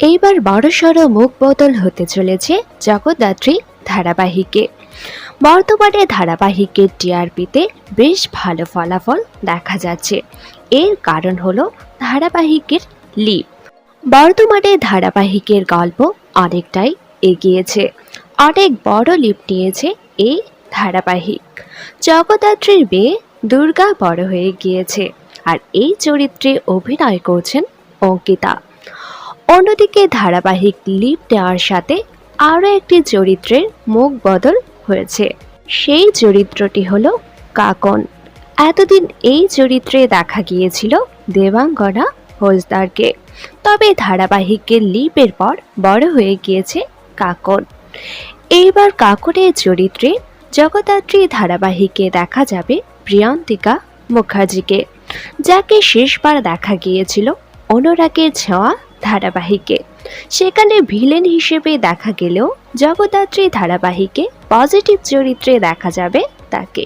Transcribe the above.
এইবার বড়সড় মুখ বদল হতে চলেছে জগদ্ধাত্রী ধারাবাহিকে। বর্তমানে ধারাবাহিকের টিআরপিতে বেশ ভালো ফলাফল দেখা যাচ্ছে। এর কারণ হলো ধারাবাহিকের লিপ। বর্তমানে ধারাবাহিকের গল্প অনেকটাই এগিয়েছে। অনেক বড় লিপ নিয়েছে এই ধারাবাহিক। জগদ্ধাত্রীর মেয়ে দুর্গা বড় হয়ে গিয়েছে আর এই চরিত্রে অভিনয় করছেন অঙ্কিতা। অন্যদিকে ধারাবাহিক লিপ নেওয়ার সাথে আরও একটি চরিত্রের মুখ বদল হয়েছে। সেই চরিত্রটি হলো কাকন। এতদিন এই চরিত্রে দেখা গিয়েছিল দেবাঙ্গনা হোসদারকে তবে ধারাবাহিকের লিপের পর বড় হয়ে গিয়েছে কাকন। এইবার কাকনের চরিত্রে জগদ্ধাত্রী ধারাবাহিকে দেখা যাবে প্রিয়ন্তিকা মুখার্জিকে, যাকে শেষবার দেখা গিয়েছিল অনুরাগের ছোঁয়া ধারাবাহিকে। সেখানে ভিলেন হিসেবে দেখা গেলেও জগদাত্রী ধারাবাহিকে পজিটিভ চরিত্রে দেখা যাবে তাকে।